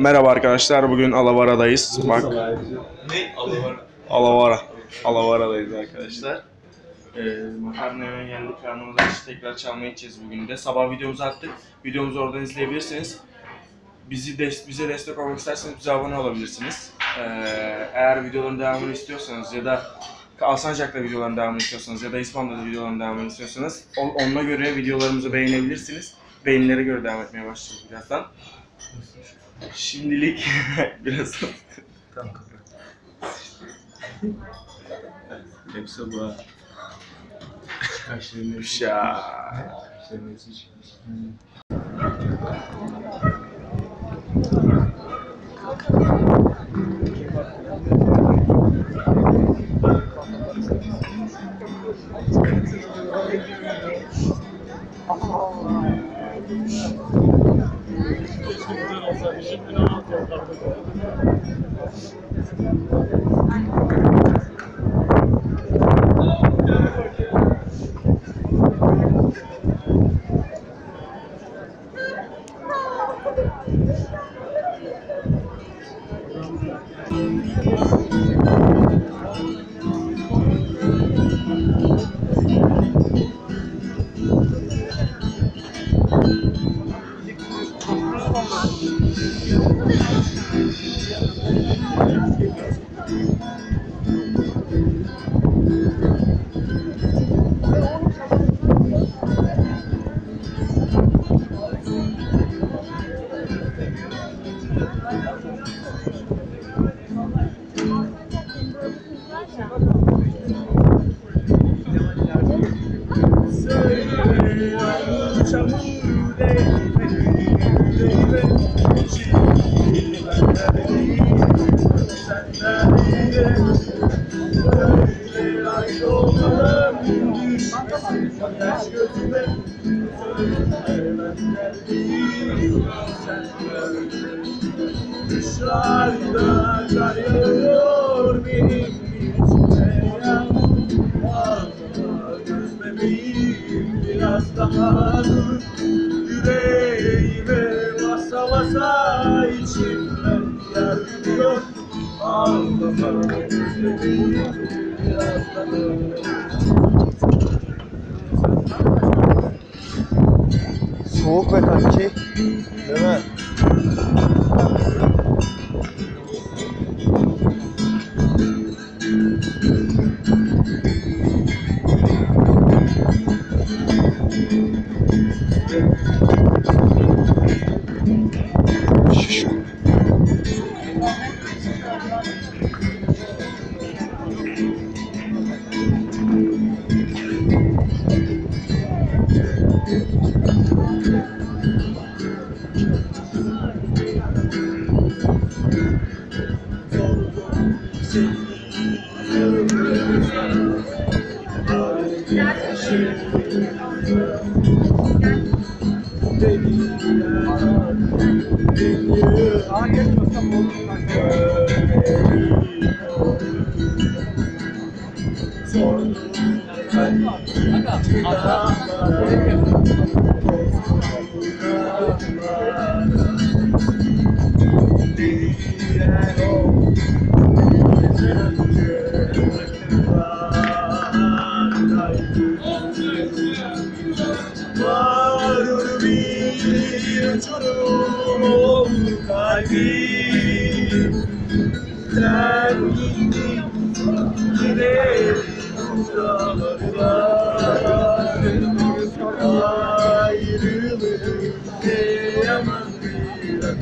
Merhaba arkadaşlar. Bugün Alavara'dayız. Bak. Alavara. Alavara. Alavara'dayız arkadaşlar. Ee, makarnaya geldik. Karnımıza açtık. Tekrar çalmaya gideceğiz bugün de. Sabah videomuzu attık. Videomuzu oradan izleyebilirsiniz. Bizi des- bize destek olmak isterseniz bize abone olabilirsiniz. Ee, eğer videoların devamını istiyorsanız ya da Alsancak'ta videoların devamını istiyorsanız ya da İspanya'da videoların devamını istiyorsanız o- onuna göre videolarımızı beğenebilirsiniz. Beğenilere göre devam etmeye başlayacağız birazdan. Şimdilik biraz Tamam. Hepsi bu ha. Kaşlarını Mesela işin günahı ya. Kaşlarını hepsi çıkmış. Dışarıda kar yağıyor benim Soğuk be kanki. Değil mi? 頑張れ。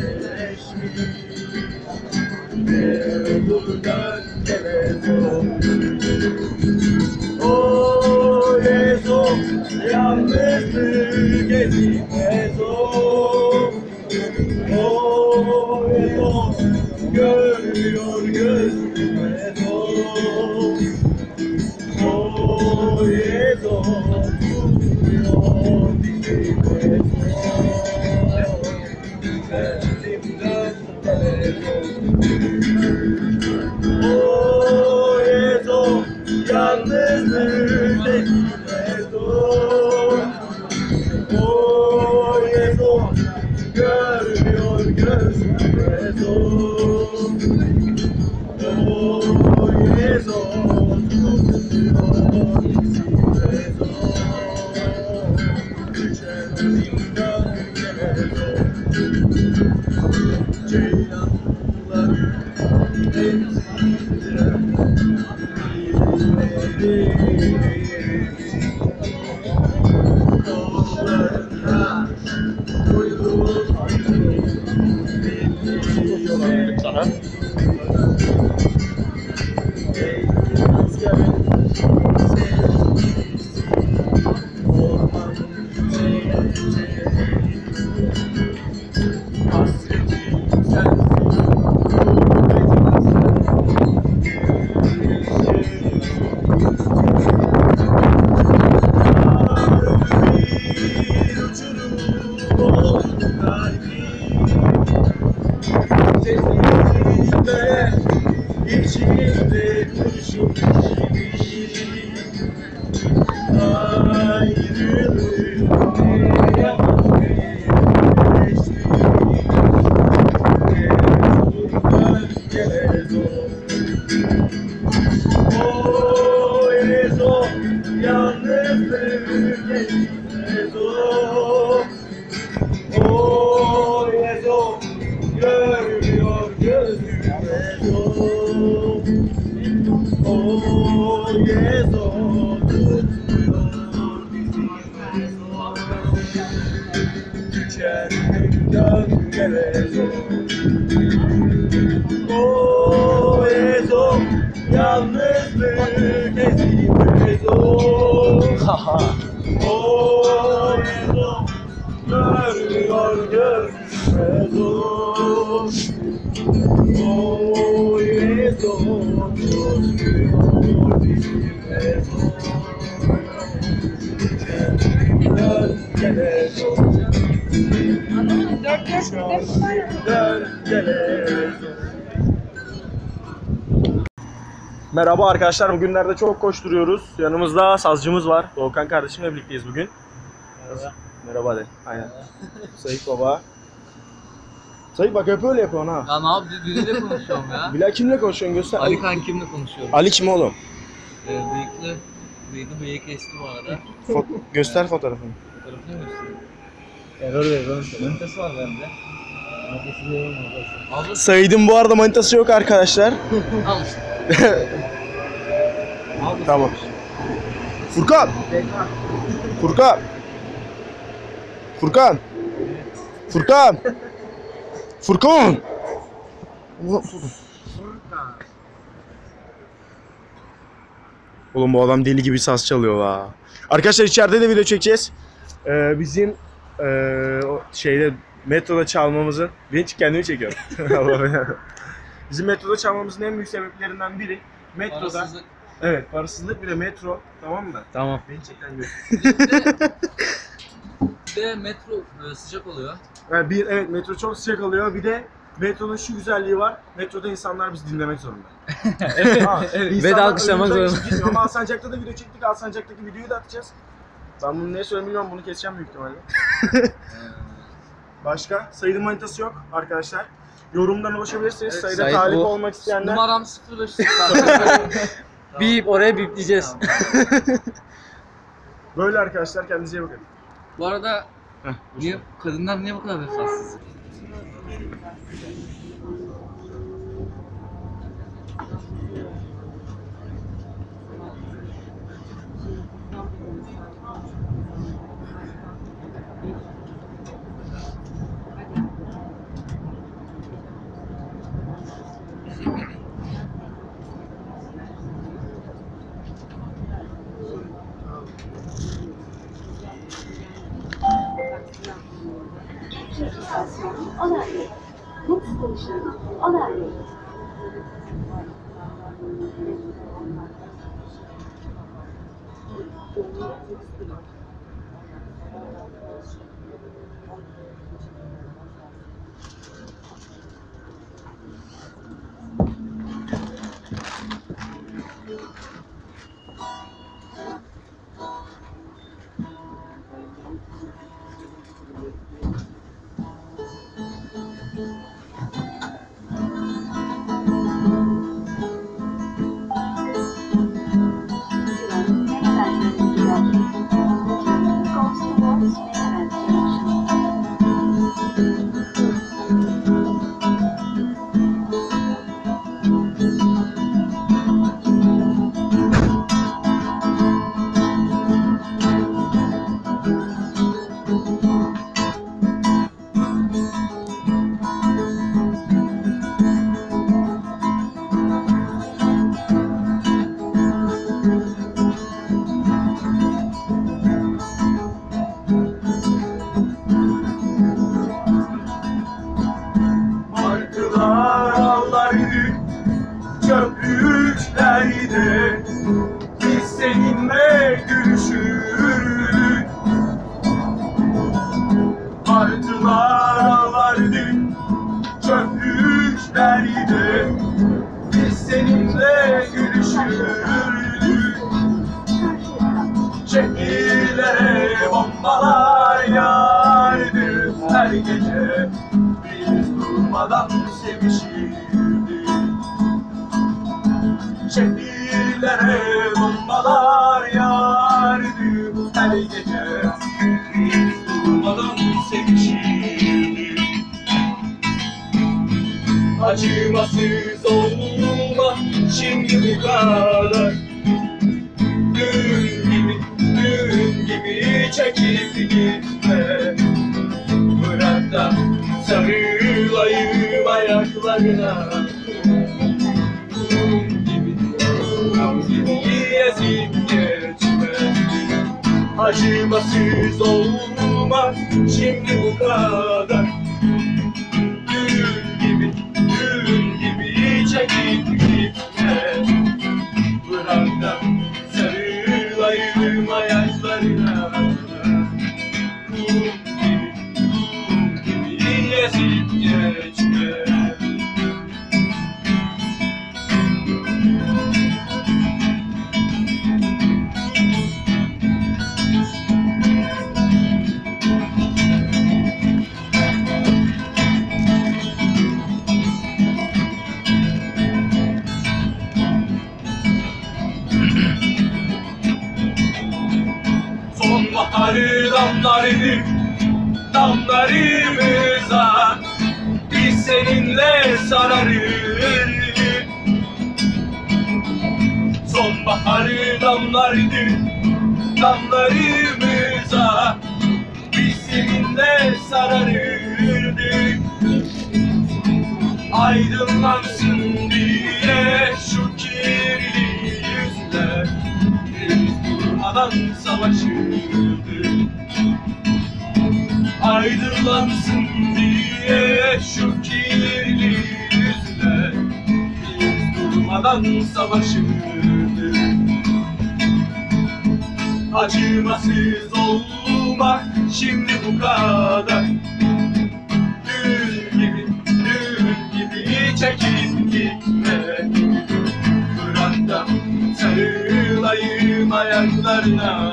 Bir ateşmiş Ne Amen. Lord. O Ezo Görmüyor görmez o O Ezo Tutmuyor bizim Ezo Kendimden gez o Dört yaş bir Merhaba arkadaşlar. Bugünlerde çok koşturuyoruz. Yanımızda sazcımız var. Doğukan kardeşimle birlikteyiz bugün. Merhaba. Merhaba de. Aynen. Sayık baba. Sayık bak hep öyle yapıyorsun ha. Ya ne yap biriyle konuşuyorum ya. Bilal kimle konuşuyorsun göster. Ali kankimle konuşuyorum. Ali kim oğlum? Ee, bıyıklı. Bıyıklı bıyığı kesti bu arada. Fo- göster fotoğrafını. Fotoğrafını göstereyim? Error ver Manitası var bende. Said'in bu arada manitası yok arkadaşlar. al işte. Tamam. Furkan. Furkan. Furkan. Furkan. Furkan. Oğlum bu adam deli gibi saz çalıyor la. Arkadaşlar içeride de video çekeceğiz. Ee, bizim ee, şeyde metroda çalmamızın ben kendimi çekiyorum. Bizim metroda çalmamızın en büyük sebeplerinden biri metroda Parasızlık. Evet, parasızlık bir de metro, tamam mı? Tamam. Beni çeken gör. Bir de metro e, sıcak oluyor. Yani bir, evet metro çok sıcak alıyor. Bir de metronun şu güzelliği var. Metroda insanlar bizi dinlemek zorunda. evet. Ha, insanlar Ve de alkışlamak önümüzden zorunda. gitmiyor. Ama Alsancak'ta da video çektik. Alsancak'taki videoyu da atacağız. Ben bunu ne söyleyeyim bilmiyorum. Bunu keseceğim büyük ihtimalle. Başka? Sayılı manitası yok arkadaşlar. Yorumdan ulaşabilirsiniz. Evet, Sayıda Said talip bu. olmak isteyenler. Numaram 05 Bip oraya bipleyeceğiz. Böyle arkadaşlar. Kendinize iyi bakın. bu arada niye, kadınlar niye bu kadar vefasız? station on Airways. Kadar Dün gibi, dün gibi çekip gitme. Bırak da sarılayım ayaklarına. Dün gibi, dün gibi ezip geçme. Acımasız olma şimdi bu kadar ayaklarına Kum Damlarını damlarımıza Biz seninle sararır Sonbaharı damlarını damlarımıza Biz seninle sararırdık. Aydınlansın diye şu kirli durmadan savaşırdık Aydınlansın diye şu kirli yüzler. Biz durmadan savaşırdık Acımasız olmak şimdi bu kadar. Dün gibi, dün gibi çekip sarılayım ayaklarına.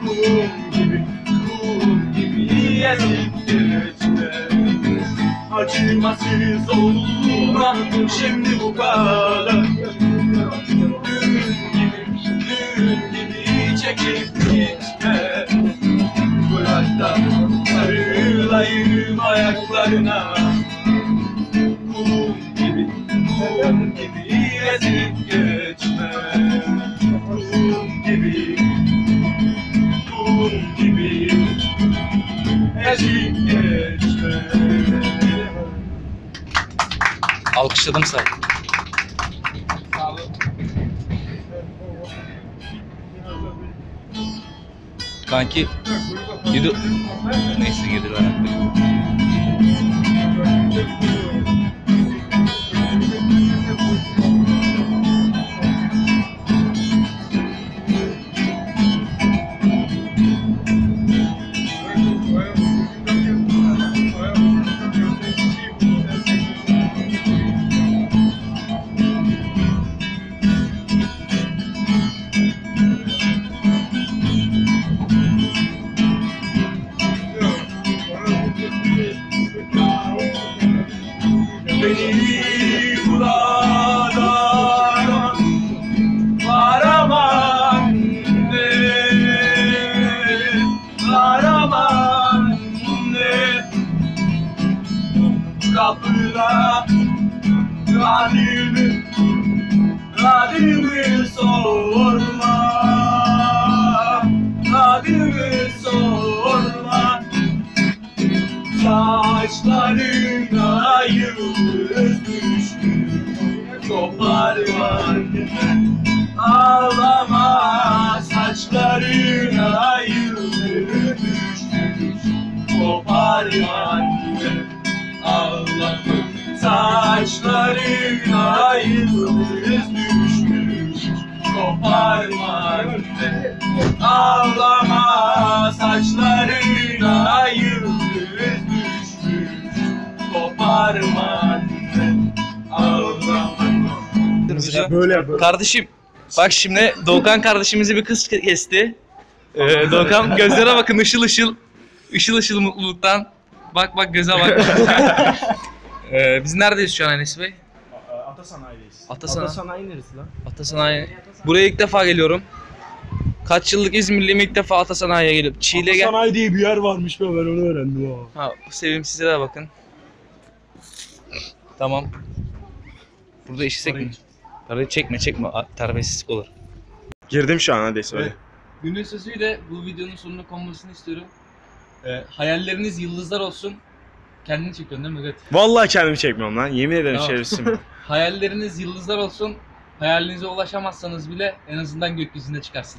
Kum gibi, kum gibi ezip geçme Acımasız olma şimdi bu kadar. Dün gibi, dün gibi çekip gitme Bırak da sarılayım ayaklarına. Kum gibi, kum gibi ezip Alkışladım say. Kanki yedi... Neyse gelir adımı Adımı sorma. Adımı sorma. Saçlarına yıldız düştü Koparman Ağlama saçlarına yıldız düştü Koparman Ağlama Saçlarına yıldız düşmüş Koparma güzel Ağlama Saçlarına yıldız düşmüş Koparma güzel Ağlama Böyle Kardeşim bak şimdi Doğukan kardeşimizi bir kız ke- kesti. Ee, Doğukan gözlere bakın ışıl ışıl. Işıl ışıl mutluluktan. Bak bak göze bak. ee, biz neredeyiz şu an Enes Bey? Ata sanayideyiz. Atasana. sanayi neresi lan? Atasanayi. Buraya ilk defa geliyorum. Kaç yıllık İzmirliyim ilk defa Atasanayi'ye geliyorum. Çiğle gel. Sanayi diye bir yer varmış be ben onu öğrendim ha. Ha, sevim size de bakın. Tamam. Burada işsek mi? Parayı çekme çekme. A- Terbiyesizlik olur. Girdim şu an hadi söyle. Günün sözüyle bu videonun sonuna konmasını istiyorum. Ee, hayalleriniz yıldızlar olsun. Kendini çekiyorsun değil mi? Evet. Vallahi kendimi çekmiyorum lan. Yemin ederim Tamam. şerefsizim. Hayalleriniz yıldızlar olsun. Hayalinize ulaşamazsanız bile en azından gökyüzünde çıkarsınız.